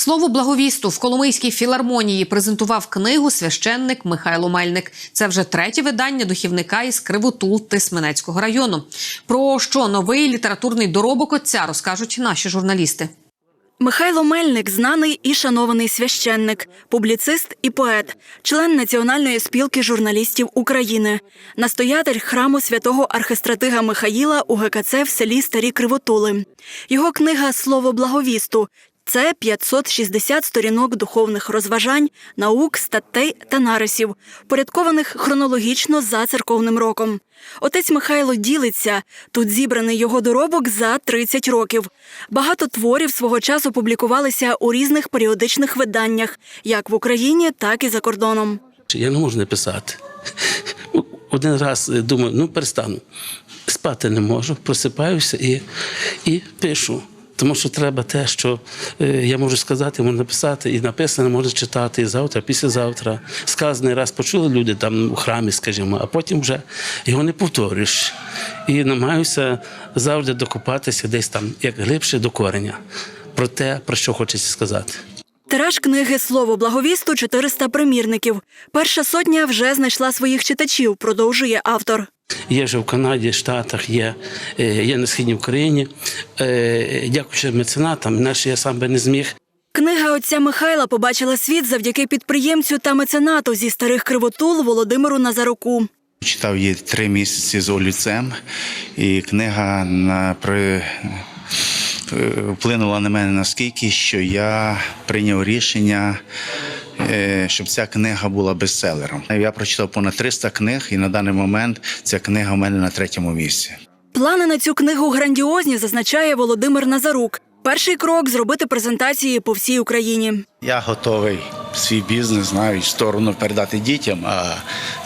Слово благовісту в Коломийській філармонії презентував книгу священник Михайло Мельник. Це вже третє видання духівника із Кривотул Тисменецького району. Про що новий літературний доробок отця розкажуть наші журналісти. Михайло Мельник знаний і шанований священник, публіцист і поет, член Національної спілки журналістів України, настоятель храму святого архистратига Михаїла у ГКЦ в селі Старі Кривотули. Його книга Слово благовісту. Це 560 сторінок духовних розважань, наук, статей та нарисів, порядкованих хронологічно за церковним роком. Отець Михайло ділиться. Тут зібраний його доробок за 30 років. Багато творів свого часу публікувалися у різних періодичних виданнях, як в Україні, так і за кордоном. Я не можу не писати. Один раз думаю, ну перестану. Спати не можу, просипаюся і, і пишу. Тому що треба те, що е, я можу сказати, можу написати, і написане можна читати і завтра, післязавтра. Сказаний раз почули люди там у храмі, скажімо, а потім вже його не повторюєш. І намагаюся завжди докопатися десь там, як глибше до кореня, про те, про що хочеться сказати. Тираж книги Слово благовісту 400 примірників. Перша сотня вже знайшла своїх читачів, продовжує автор. Є вже в Канаді, Штатах, є, е, є на східній Україні. Е, Дякуючи меценатам, інакше я сам би не зміг. Книга отця Михайла побачила світ завдяки підприємцю та меценату зі старих кривотул Володимиру Назаруку. Читав її три місяці з олівцем, і книга на при. е, Вплинула на мене наскільки, що я прийняв рішення, щоб ця книга була бестселером. Я прочитав понад 300 книг, і на даний момент ця книга в мене на третьому місці. Плани на цю книгу грандіозні, зазначає Володимир Назарук. Перший крок зробити презентації по всій Україні. Я готовий свій бізнес, знаю, сторону передати дітям, а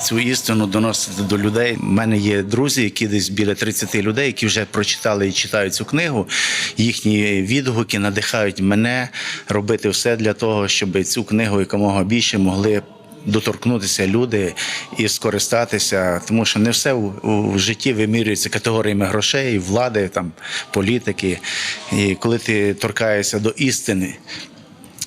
цю істину доносити до людей. У мене є друзі, які десь біля 30 людей, які вже прочитали і читають цю книгу. Їхні відгуки надихають мене робити все для того, щоб цю книгу якомога більше могли. Доторкнутися люди і скористатися, тому що не все у житті вимірюється категоріями грошей, влади, там політики. І коли ти торкаєшся до істини,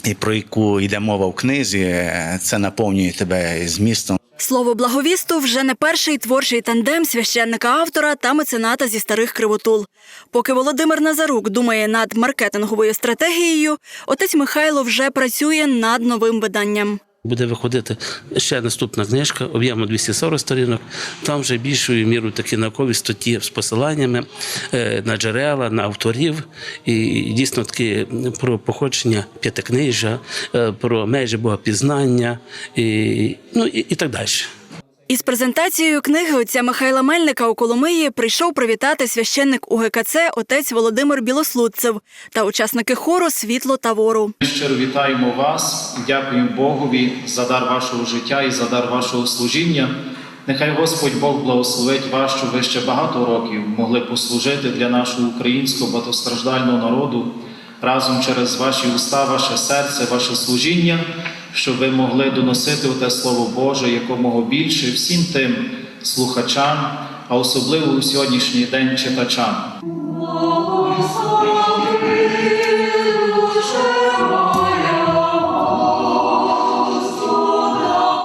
і про яку йде мова в книзі, е, це наповнює тебе змістом. Слово благовісту вже не перший творчий тандем священника автора та мецената зі старих кривотул. Поки Володимир Назарук думає над маркетинговою стратегією, отець Михайло вже працює над новим виданням. Буде виходити ще наступна книжка, об'ємом 240 сторінок. Там вже більшою мірою такі наукові статті з посиланнями е, на джерела, на авторів, і дійсно таки про походження п'ятикнижжя, е, про межі богопізнання і, ну, і, і так далі. Із презентацією книги отця Михайла Мельника у Коломиї прийшов привітати священник УГКЦ отець Володимир Білослудцев та учасники хору Світло та вору. Ми щиро вітаємо вас і дякуємо Богові за дар вашого життя і за дар вашого служіння. Нехай Господь Бог благословить вас, щоб ви ще багато років могли послужити для нашого українського багатостраждального народу разом через ваші уста, ваше серце, ваше служіння, щоб ви могли доносити те Слово Боже якомога більше всім тим слухачам, а особливо у сьогоднішній день читачам.